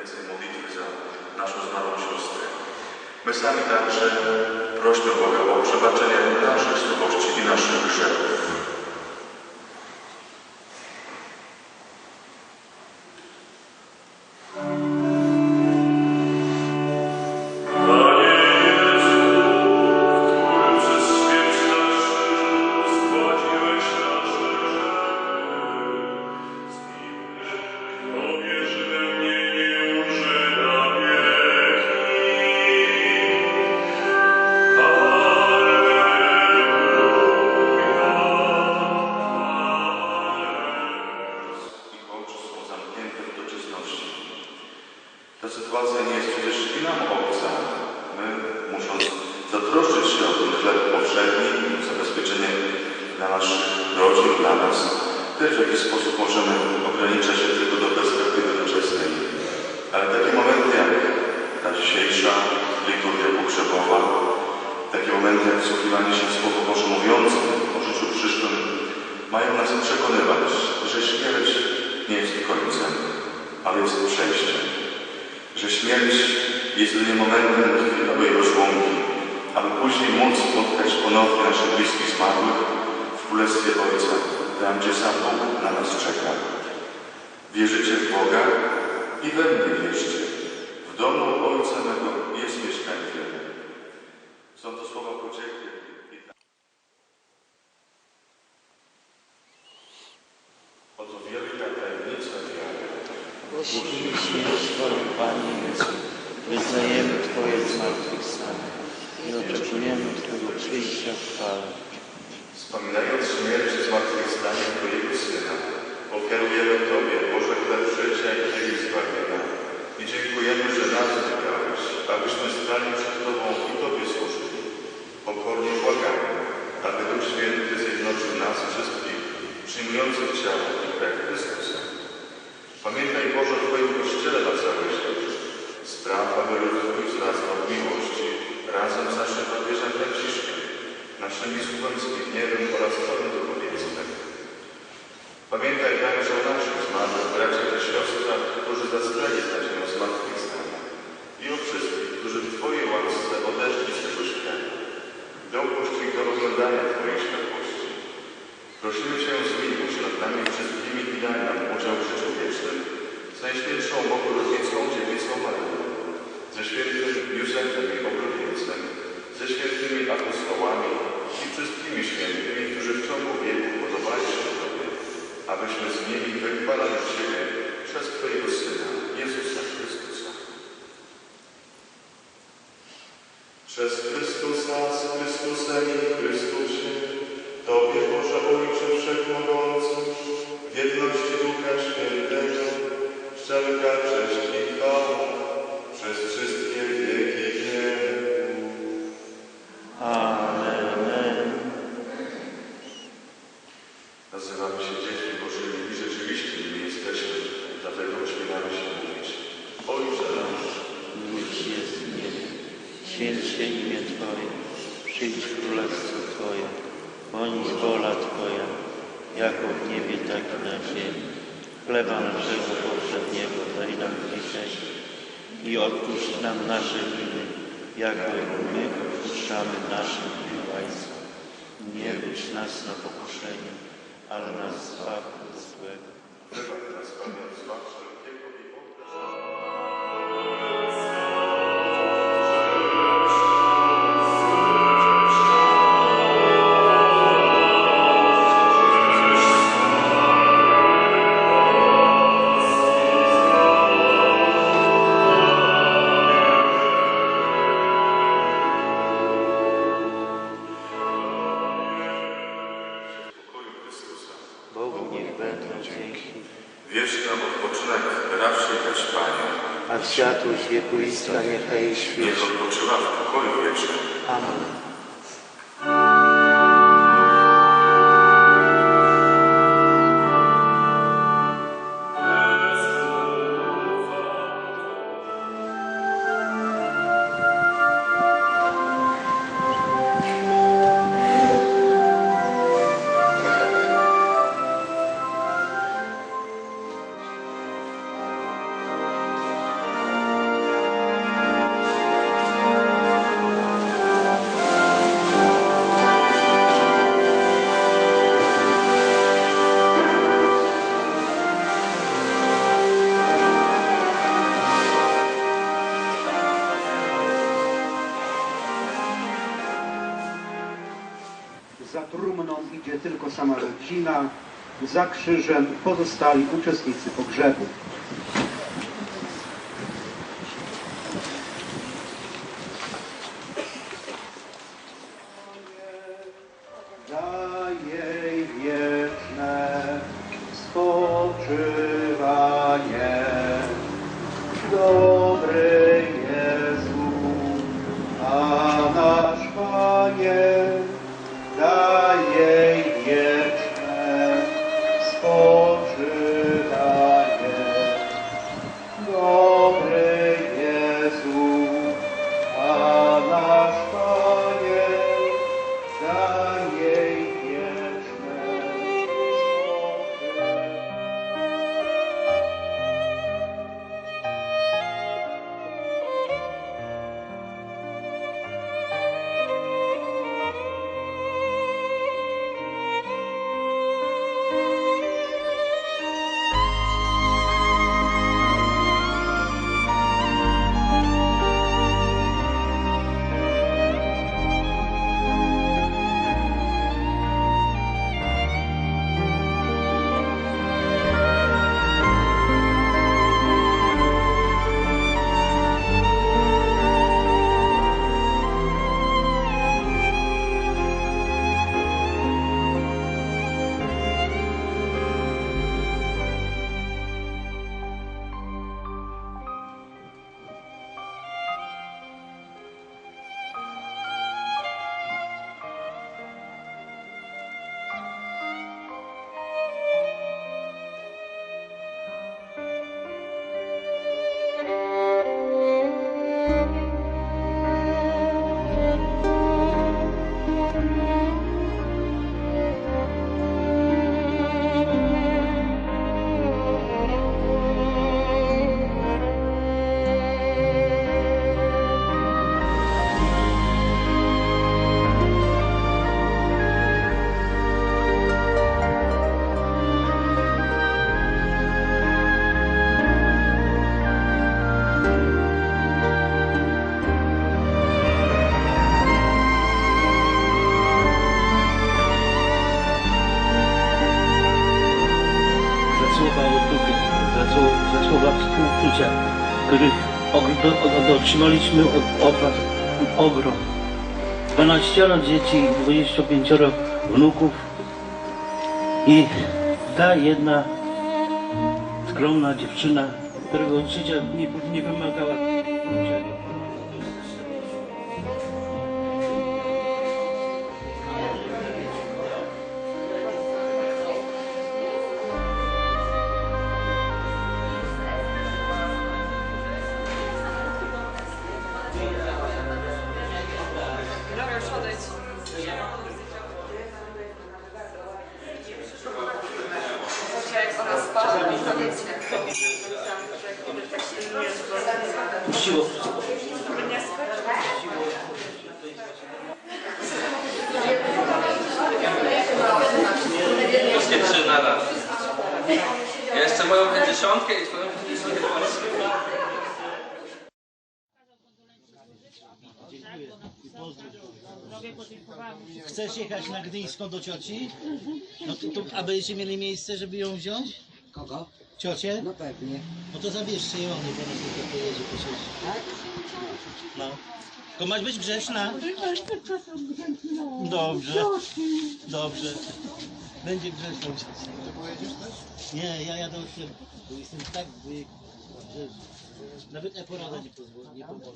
pamiętającej modlitwy za naszą zmarłą siostrę. My sami także prośmy Boga o przebaczenie naszych słabości i naszych grzechów. Dla naszych rodzin, dla nas, też w jakiś sposób możemy ograniczać się tylko do perspektywy doczesnej. Ale takie momenty jak ta dzisiejsza liturgia pogrzebowa, takie momenty jak wsłuchiwanie się w Słowo Boże mówiące o życiu przyszłym, mają nas przekonywać, że śmierć nie jest końcem, ale jest przejściem. Że śmierć jest jedynie momentem chwilowej rozłąki, aby później móc spotkać ponownie naszych bliskich zmarłych Królestwie Ojca, tam gdzie sam Bóg na nas czeka. Wierzycie w Boga i we mnie wierzcie. W domu Ojca mego jest mieszkanie wiele. Są to słowa pociechy. i Oto wielka tajemnica wiary. Głosimy Twoją, Panie Jezu. Wyznajemy Twoje zmartwychwstanie i oczekujemy Twojego przyjścia w chwale. Wspominając śmierć i zmartwychwstanie Twojego Syna, ofiarujemy Tobie, Boże, chleb życia i ziemi zbawienia. I dziękujemy, że nas wybrałeś, abyśmy stali przed Tobą i Tobie służyli. Pokornie błagamy, aby Duch Święty zjednoczył nas wszystkich, przyjmujących ciało i krew Chrystusa. Pamiętaj Boże o Twoim Kościele na całe świecie. Spraw, aby lud Twój wzrastał w miłości razem z naszym papieżem Franciszkiem, naszym biskupem Zbigniewem oraz całym duchowieństwem. Pamiętaj także o naszych zmarłych braciach i siostrach, którzy zastali na ziemię zmartwychwstania i o wszystkich, którzy w Twojej łasce odeszli z tego świata. Dopuść ich do oglądania Twojej światłości. Prosimy Cię zmiłuj nad nami wszystkimi i daj nam udział w życiu wiecznym z Najświętszą Bogorodzicą Dziewicą Maryją, ze świętym Józefem i Oblubieńcem, ze świętymi apostołami i wszystkimi świętymi, którzy w ciągu wieku podobali się Tobie, abyśmy z nimi wychwalali Ciebie przez Twojego Syna, Jezusa Chrystusa. Przez Chrystusa, z Chrystusem i Chrystusie, Tobie, Boże Ojcze Wszechmogący, w jedności Ducha Świętego, wszelka cześć i chwała przez wszystkie Twoje. Bądź wola Twoja, jako w niebie, tak i na ziemi. Chleba naszego powszedniego daj nam dzisiaj i odpuść nam nasze winy, jako my odpuszczamy naszym winowajcom. Nie budź nas na pokuszenie, ale nas zbaw od złego. wybacz nas Panie zła wszelkiego i światłość wiekuista niechaj jej Niech świeci. odpoczywa w pokoju wiecznym. Amen. Sama rodzina, za krzyżem pozostali uczestnicy pogrzebu. Za jej wieczne spoczywanie. Dobry współczucia, których otrzymaliśmy od, Was ogrom. 12 dzieci, 25 wnuków i ta jedna skromna dziewczyna, którego życia nie, nie wymagała Wszystko. Wszystkie trzy na raz. Ja jeszcze moją dziesiątkę i twoją dziesiątkę. Chcesz jechać na Gdyńską do cioci? No to, to, a będziecie mieli miejsce, żeby ją wziąć? Kogo? Ciocię? No pewnie. No to zabierzcie ją, niech ona tylko pojedzie po sieci. Tak? No. To masz być grzeczna? Dobrze. Dobrze. Będzie grzeczną. Nie, ja jadę od tyłu, bo jestem tak wy... że nawet eporada nie pozwoli, nie pomoże.